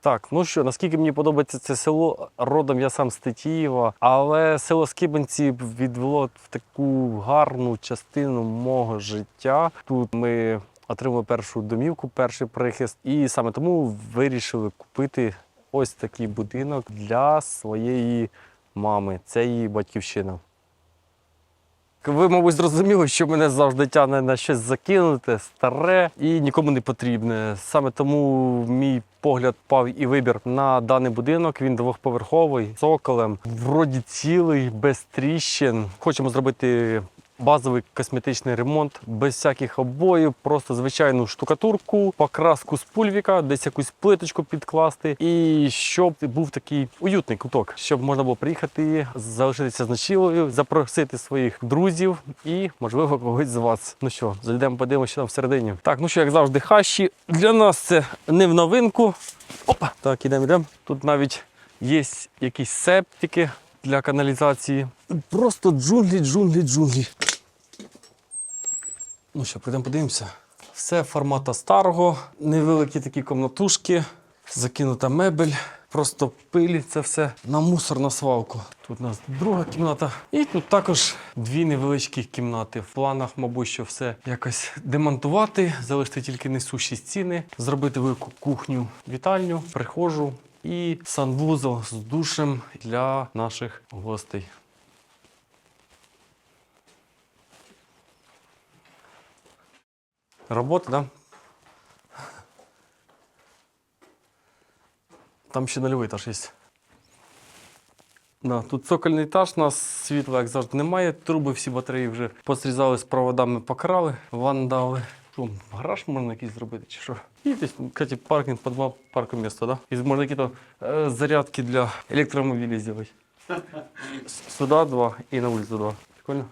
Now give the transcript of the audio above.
Так, ну що, наскільки мені подобається це село, родом я сам з Тетіїва, але село Скибенці відвело в таку гарну частину мого життя. Тут ми отримали першу домівку, перший прихист, і саме тому вирішили купити ось такий будинок для своєї мами. Це її батьківщина. Ви, мабуть, зрозуміли, що мене завжди тягне на щось закинуте, старе і нікому не потрібне. Саме тому мій погляд пав і вибір на даний будинок. Він двохповерховий, цоколем, вроді цілий, без тріщин. Хочемо зробити базовий косметичний ремонт, без всяких обоїв, просто звичайну штукатурку, покраску з пульвіка, десь якусь плиточку підкласти, і щоб був такий уютний куток, щоб можна було приїхати, залишитися з ночівлею, запросити своїх друзів і, можливо, когось з вас. Ну що, зайдемо, подивимося, що там всередині. Так, ну що, як завжди, хащі для нас це не в новинку. Опа, так, ідемо, ідемо. Тут навіть є якісь септики для каналізації. Просто джунглі, джунглі, джунглі. Ну що, прийдемо подивимося. Все формата старого, невеликі такі комнатушки, закинута мебель, просто пилі це все на мусор на свалку. Тут у нас друга кімната. І тут також дві невеличкі кімнати. В планах, мабуть, що все якось демонтувати, залишити тільки несущі стіни, зробити велику кухню, вітальню, прихожу і санвузол з душем для наших гостей. Робота, да? Там ще нульовий етаж є. Да, тут цокольний етаж, у нас світла, як завжди, немає. Труби всі батареї вже посрізали з проводами, покрали, ван дали. Що, гараж можна якийсь зробити чи що? І десь, кстати, паркінг під два парку місто, да? І можна якісь е, зарядки для електромобілів зробити. Сюди два і на вулицю два. Прикольно?